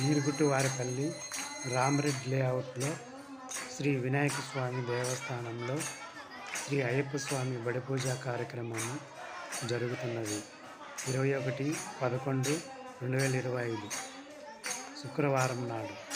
నీరుగుట్టు వారిపల్లి రామరెడ్డి లేఅవుట్లో శ్రీ వినాయక స్వామి దేవస్థానంలో శ్రీ అయ్యప్ప స్వామి బడిపూజ కార్యక్రమం జరుగుతున్నది. ఇరవై ఒకటి పదకొండు రెండు వేల ఇరవై ఐదు శుక్రవారం నాడు.